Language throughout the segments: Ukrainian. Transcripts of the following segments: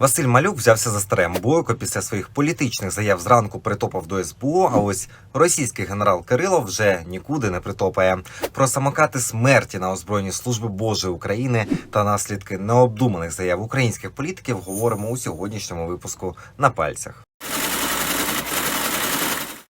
Василь Малюк взявся за старе Бойко після своїх політичних заяв зранку притопав до СБУ. А ось російський генерал Кирилов вже нікуди не притопає. Про самокати смерті на озброєнні служби Божої України та наслідки необдуманих заяв українських політиків говоримо у сьогоднішньому випуску на пальцях.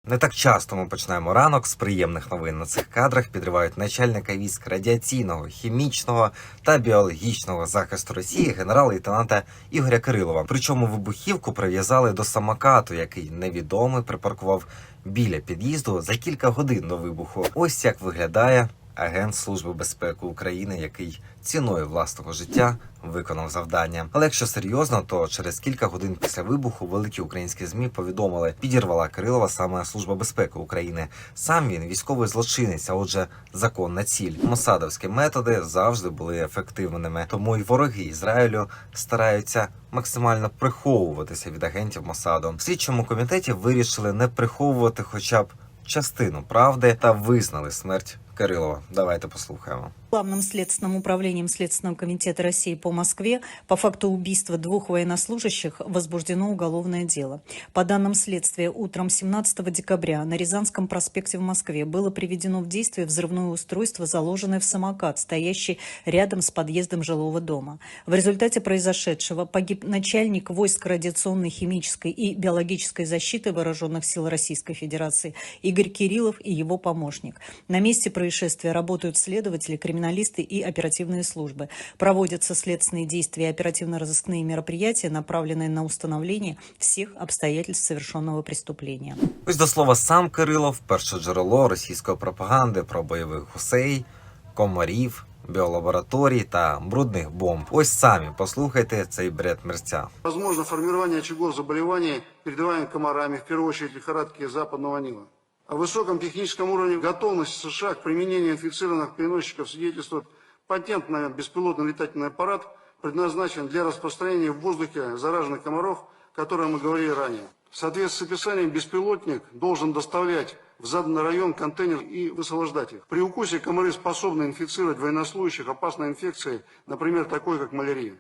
Не так часто ми починаємо ранок з приємних новин. На цих кадрах підривають начальника військ радіаційного, хімічного та біологічного захисту Росії генерал-лейтенанта Ігоря Кирилова. Причому вибухівку прив'язали до самокату, який невідомий припаркував біля під'їзду за кілька годин до вибуху. Ось як виглядає агент Служби безпеки України, який ціною власного життя виконав завдання. Але якщо серйозно, то через кілька годин після вибуху великі українські змі повідомили, підірвала Кирилова саме Служба безпеки України. Сам він військовий злочинець, а отже, законна ціль. Мосадовські методи завжди були ефективними, тому й вороги Ізраїлю стараються максимально приховуватися від агентів Мосаду. В слідчому комітеті вирішили не приховувати, хоча б частину правди та визнали смерть Кирилова. Давайте послухаємо. Главным следственным управлением Следственного комитета России по Москве по факту убийства двух военнослужащих возбуждено уголовное дело. По данным следствия, утром 17 декабря на Рязанском проспекте в Москве было приведено в действие взрывное устройство, заложенное в самокат, стоящий рядом с подъездом жилого дома. В результате произошедшего погиб начальник войск радиационной, химической и биологической защиты Вооруженных сил Российской Федерации Игорь Кириллов и его помощник. На месте происшествия работают следователи, криминалисты и оперативные службы. Проводятся следственные действия и оперативно-розыскные мероприятия, направленные на установление всех обстоятельств совершенного преступления. Ось до слова сам Кирилов, перше джерело російської пропаганди про бойових гусей, комарів, біолабораторій та брудних бомб. Ось самі послухайте цей бред мерця. Возможно формирование очагов заболеваний, передаваемых комарами, в первую очередь лихорадки западного Нила. О высоком техническом уровне готовности США к применению инфицированных переносчиков свидетельствует патент на беспилотный летательный аппарат, предназначен для распространения в воздухе зараженных комаров, о котором мы говорили ранее. В соответствии с описанием, беспилотник должен доставлять в заданный район контейнер и высвобождать их. При укусе комары способны инфицировать военнослужащих опасной инфекцией, например, такой как малярия.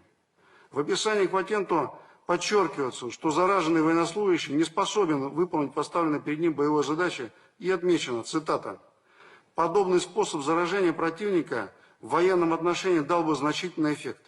В описании к патенту подчеркивается, что зараженный военнослужащий не способен выполнить поставленные перед ним боевые задачи и отмечено, цитата, «Подобный способ заражения противника в военном отношении дал бы значительный эффект».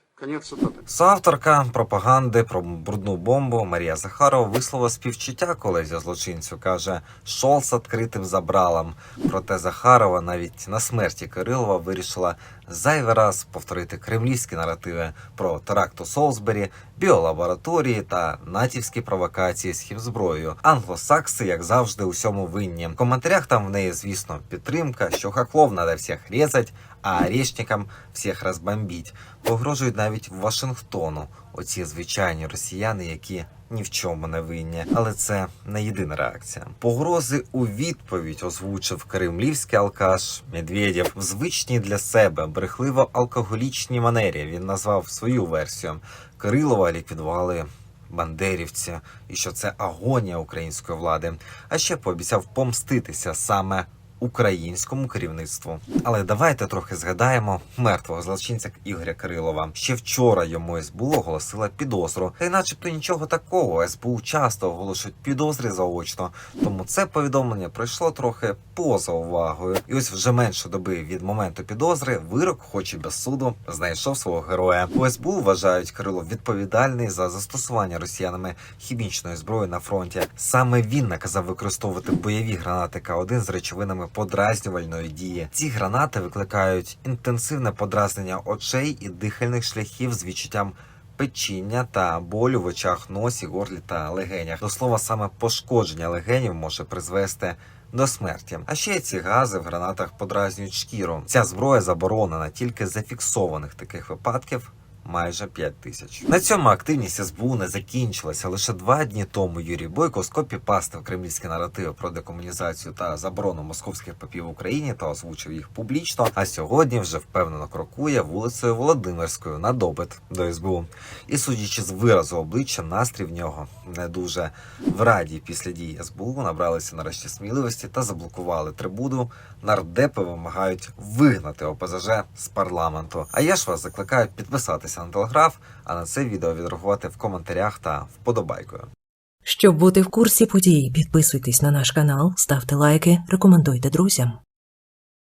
Соавторка пропаганди про брудну бомбу Марія Захарова висловила співчуття колезі злочинцю. каже, шол з відкритим забралом. Проте Захарова навіть на смерті Кирилова вирішила зайвий раз повторити кремлівські наративи про теракт у Солсбері, біолабораторії та натівські провокації з хімзброєю. Англосакси, як завжди, усьому винні. В коментарях там в неї, звісно, підтримка, що хаклов надо всіх різать, а орешникам всіх розбомбіть. Погрожують навіть Вашингтону. Оці звичайні росіяни, які ні в чому не винні, але це не єдина реакція. Погрози у відповідь озвучив кремлівський алкаш Медведєв в звичній для себе брехливо алкоголічній манері. Він назвав свою версію. Кирилова ліквідували бандерівці, і що це агонія української влади. А ще пообіцяв помститися саме українському керівництву. Але давайте трохи згадаємо мертвого злочинця Ігоря Кирилова. Ще вчора йому СБУ оголосила підозру. Та й начебто нічого такого. СБУ часто оголошують підозри заочно, тому це повідомлення пройшло трохи поза увагою. І ось вже менше доби від моменту підозри вирок, хоч і без суду, знайшов свого героя. У СБУ вважають Кирилов відповідальний за застосування росіянами хімічної зброї на фронті. Саме він наказав використовувати бойові гранати К1 з речовинами подразнювальної дії. Ці гранати викликають інтенсивне подразнення очей і дихальних шляхів з відчуттям. Печіння та болю в очах, носі, горлі та легенях. До слова, саме пошкодження легенів може призвести до смерті. А ще ці гази в гранатах подразнюють шкіру. Ця зброя заборонена тільки зафіксованих таких випадків. Майже 5 тисяч. На цьому активність СБУ не закінчилася. Лише два дні тому Юрій Бойко скопіпастив кремлівські наративи про декомунізацію та заборону московських попів в Україні та озвучив їх публічно. А сьогодні вже впевнено крокує вулицею Володимирською на допит до СБУ. І судячи з виразу обличчя, настрій в нього не дуже в раді після дій СБУ набралися нарешті сміливості та заблокували трибуну. Нардепи вимагають вигнати ОПЗЖ з парламенту. А я ж вас закликаю підписатися підписатися на телеграф, а на це відео відреагувати в коментарях та вподобайкою. Щоб бути в курсі подій, підписуйтесь на наш канал, ставте лайки, рекомендуйте друзям.